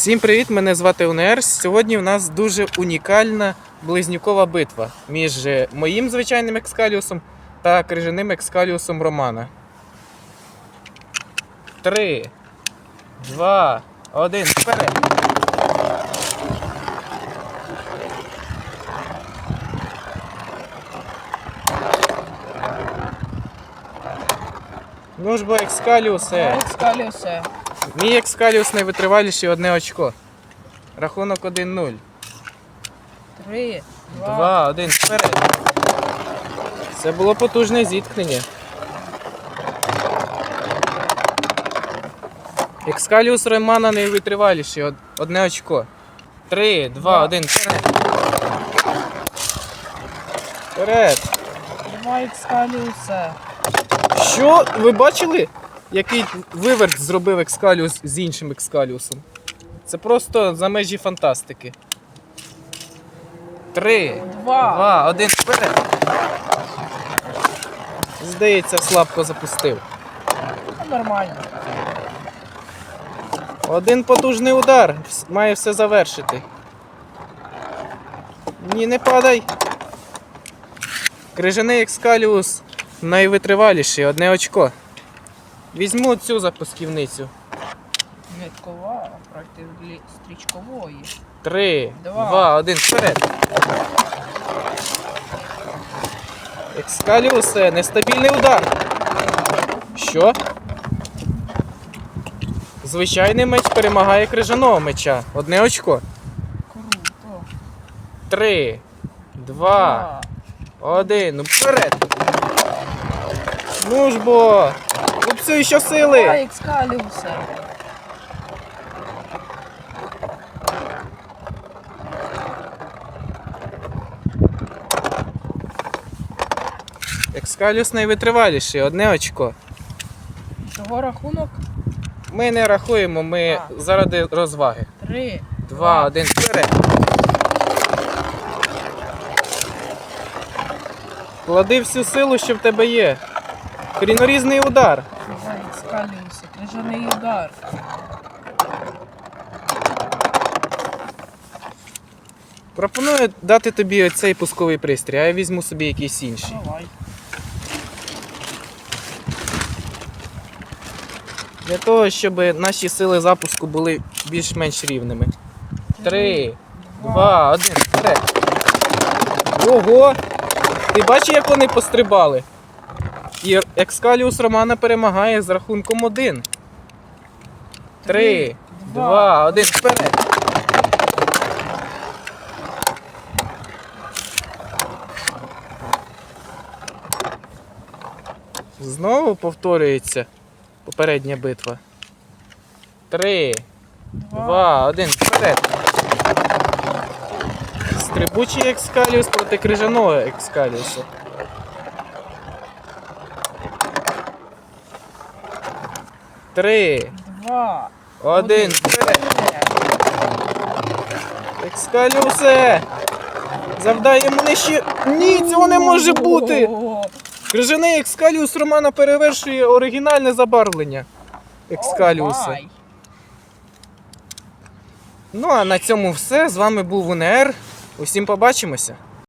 Всім привіт! Мене звати УНР. Сьогодні в нас дуже унікальна близнюкова битва між е, моїм звичайним екскаліусом та крижаним екскаліусом Романа. Три, два, один, вперед! Ну ж бо екскаліусе. Екскаліусе. Мій екскаліус найвитриваліший одне очко. Рахунок 1-0. Три, два. Два, один, вперед. Це було потужне зіткнення. Екскаліус Романа найвитриваліший, од- одне очко. Три, два, один, вперед. Вперед. Два екскаліусе. Що? Ви бачили, який виверт зробив екскаліус з іншим екскаліусом? Це просто за межі фантастики. Три, Два. Два, один, вперед. Здається, слабко запустив. Нормально. Один потужний удар має все завершити. Ні, не падай. Крижаний екскаліус найвитриваліший, одне очко. Візьму цю запусківницю. Ниткова проти стрічкової. Три, Два. два, один, вперед. Екскаліусе, нестабільний удар. Що? Звичайний меч перемагає крижаного меча. Одне очко. Круто. Три, два, один. Ну вперед. Ну ж бо. Ще Два сили. екскаліусе. Екскаліус найвитриваліший, одне очко. Того рахунок. Ми не рахуємо, ми А. заради розваги. Три. Два, один, вперед. Клади всю силу, що в тебе є. Крінорізний удар. Екскаліусе. Крижаний удар. Пропоную дати тобі оцей пусковий пристрій, а я візьму собі якийсь інший. Давай. Для того, щоб наші сили запуску були більш-менш рівними. Три, два, один, вперед. Ого! Ти бачиш, як вони пострибали? І Екскаліус Романа перемагає з рахунком один. Три, два, один, вперед. Знову повторюється попередня битва. Три, два, один, вперед. Стрибучий екскаліус проти крижаного екскаліуса. Три, Два. один, вперед. Екскаліусе! Завдай йому нижче. Ні, цього не може бути! Крижаний екскаліус Романа перевершує оригінальне забарвлення екскаліуса. Ну а на цьому все. З вами був УНР. Усім побачимося.